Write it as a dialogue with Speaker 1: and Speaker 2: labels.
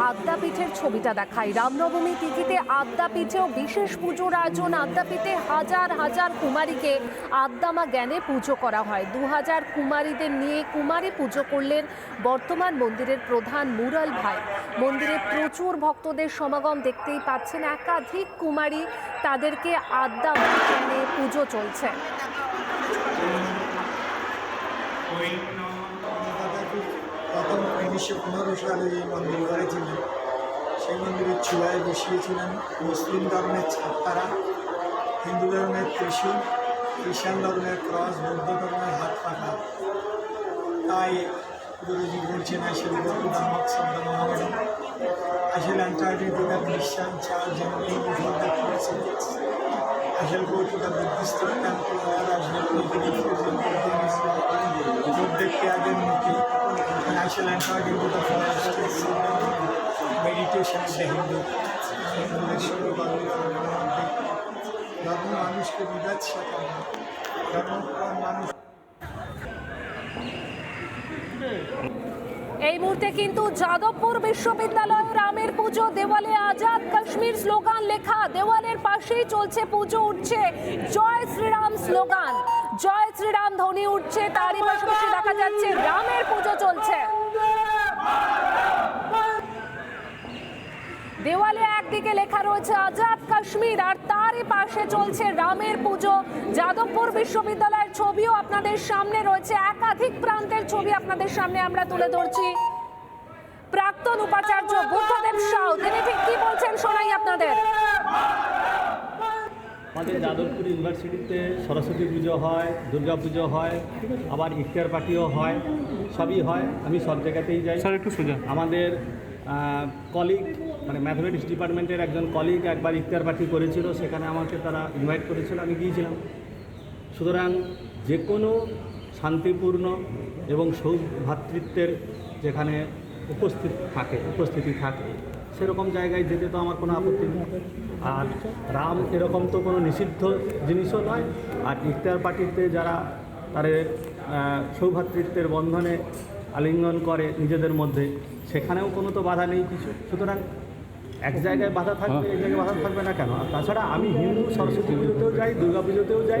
Speaker 1: আদ্যাপীঠের ছবিটা দেখাই রামনবমী তিথিতে আদ্যাপীঠেও বিশেষ পুজোর আয়োজন। আদ্যাপীঠে হাজার হাজার কুমারীকে আদ্যামা জ্ঞানে পুজো করা হয়। দু হাজার কুমারীদের নিয়ে কুমারী পুজো করলেন বর্তমান মন্দিরের প্রধান মুরাল ভাই। মন্দিরে প্রচুর ভক্তদের সমাগম দেখতেই পাচ্ছেন একাধিক কুমারী তাদেরকে আদ্যা জ্ঞানে পুজো চলছে।
Speaker 2: উনিশশো পনেরো সালে এই মন্দির গড়েছিলেন সেই মন্দিরের চূড়ায় বসিয়েছিলেন মুসলিম ধর্মের ছাত্তারা হিন্দু ধর্মের ত্রিশূল, খ্রিস্টান ধর্মের ক্রস, বৌদ্ধ ধর্মের হাত পাখা। তাই গুরুজি বলছেন আসলে গৌতম শব্দ মহামেডন আসলে অ্যান্টার্কটিকা খ্রিস্টান চার যেমন এই মুসলমান করেছে। আসলে গৌতম বুদ্ধিস্ট টেম্পল আর আসলে বুদ্ধেরকে আগের মুখে আসলে অ্যান্টার্কটিকা ফরেস্ট মেডিটেশন হিন্দু, হিন্দুদের সঙ্গে বান্ধবীর মধ্যে ধর্ম মানুষকে বিবাদ শেখানো ধর্ম মানুষ
Speaker 1: এই মুহূর্তে কিন্তু যাদবপুর বিশ্ববিদ্যালয় রামের পুজো দেওয়ালে আজাদ। কাশ্মীর স্লোগান লেখা দেওয়ালের পাশেই চলছে পুজো, উঠছে জয় শ্রীরাম স্লোগান। জয় শ্রীরাম ধ্বনি উঠছে, তারই পাশাপাশি দেখা যাচ্ছে রামের পুজো চলছে। দেওয়ালে একদিকে লেখা রয়েছে, আজাদ কাশ্মীর আর তারই পাশে চলছে রামের পুজো। যাদবপুর বিশ্ববিদ্যালয়ের ছবিও আপনাদের সামনে রয়েছে। একাধিক প্রান্তের ছবি আপনাদের সামনে আমরা তুলে ধরছি। প্রাক্তন উপাচার্য বুদ্ধদেব সাউ, তিনি ঠিক কি বলছেন শোনাই আপনাদের
Speaker 3: আমাদের যাদবপুর ইউনিভার্সিটিতে সরস্বতী পুজো হয় দুর্গা পুজো হয় আবার ইফতার পার্টিও হয় সবই হয়। আমি সব জায়গাতেই যাই।
Speaker 4: স্যার একটু সোজা।
Speaker 3: আমাদের কলিগ মানে ম্যাথমেটিক্স ডিপার্টমেন্টের একজন কলিগ একবার ইফতার পার্টি করেছিল সেখানে আমাকে তারা ইনভাইট করেছিল আমি গিয়েছিলাম। সুতরাং যে কোনো শান্তিপূর্ণ এবং সৌভ্রাতৃত্বের যেখানে উপস্থিত থাকে উপস্থিতি থাকে সেরকম জায়গায় যেতে তো আমার কোনো আপত্তি নেই। আর রাম এরকম তো কোনো নিষিদ্ধ জিনিসও নয়। আর ইফতার পার্টিতে যারা তাদের আহ, সৌভ্রাতৃত্বের বন্ধনে আলিঙ্গন করে নিজেদের মধ্যে সেখানেও কোনো তো বাধা নেই কিছু। সুতরাং এক জায়গায় বাধা থাকবে এক জায়গায় বাধা থাকবে না কেন? আর তাছাড়া আমি হিন্দু সরস্বতী পুজোতেও যাই দুর্গা পুজোতেও যাই।